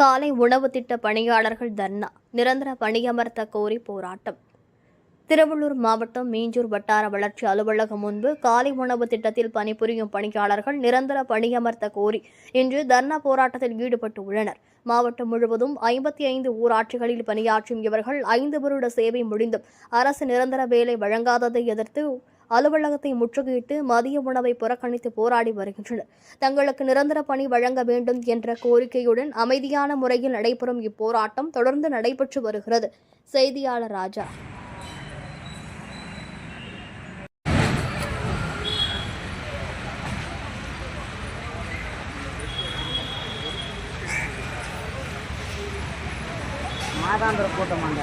காலை உணவு திட்ட பணியாளர்கள் தர்ணா. நிரந்தர பணியமர்த்த கோரி போராட்டம். திருவள்ளூர் மாவட்டம் மீஞ்சூர் வட்டார வளர்ச்சி அலுவலகம் முன்பு காலை உணவு திட்டத்தில் பணிபுரியும் பணியாளர்கள் நிரந்தர பணியமர்த்த கோரி இன்று தர்ணா போராட்டத்தில் ஈடுபட்டு உள்ளனர் மாவட்டம் முழுவதும் ஐம்பத்தி ஐந்து ஊராட்சிகளில் பணியாற்றும் இவர்கள் ஐந்து வருட சேவை முடிந்தும் அரசு நிரந்தர வேலை வழங்காததை எதிர்த்து அலுவலகத்தை முற்றுகையிட்டு மதிய உணவை புறக்கணித்து போராடி வருகின்றனர். தங்களுக்கு நிரந்தர பணி வழங்க வேண்டும் என்ற கோரிக்கையுடன் அமைதியான முறையில் நடைபெறும் இப்போராட்டம் தொடர்ந்து நடைபெற்று வருகிறது. செய்தியாளர் ராஜா. மாதாந்திர கூட்டமாங்க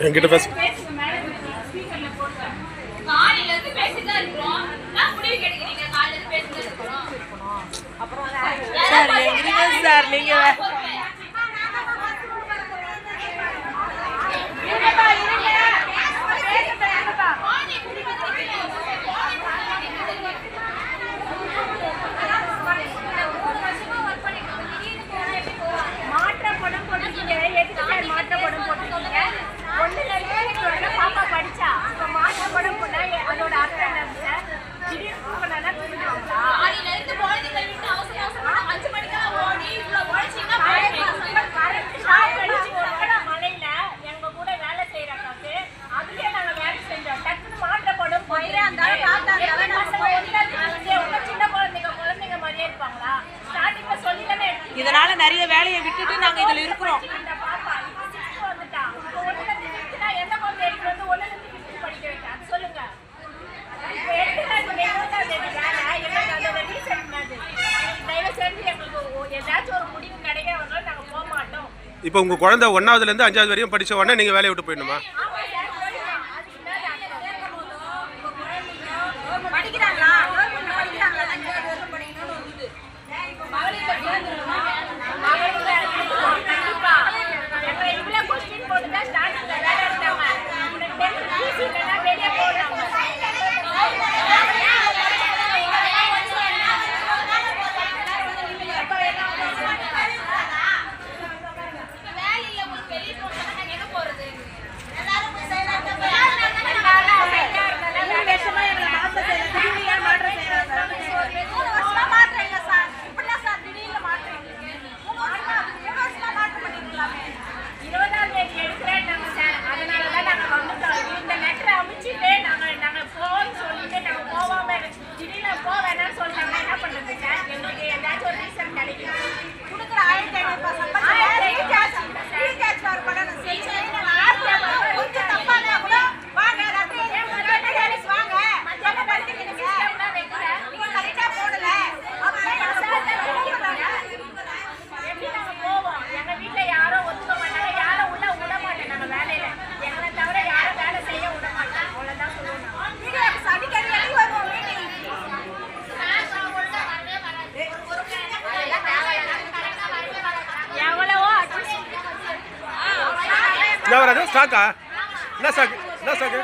என்கிட்ட பேச. சார் எங்க சார் நீங்க செய்த வேலையை விட்டுட்டு நாங்க இதுல இருக்கிறோம். இப்போ உங்க குழந்தை ஒன்னாவதுல இருந்து அஞ்சாவது வரையும் படிச்ச உடனே நீங்க வேலையை விட்டு போயிடணுமா? தேவராஜா ஸ்டாக்கா என்ன ஸ்டாக்கு என்ன ஸ்டாக்கு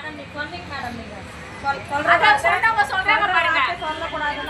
மேடம் நீ சொன்னீங்க மேடம் நீங்க சொல்றாங்க பாருங்க. சொல்லக்கூடாதுன்னு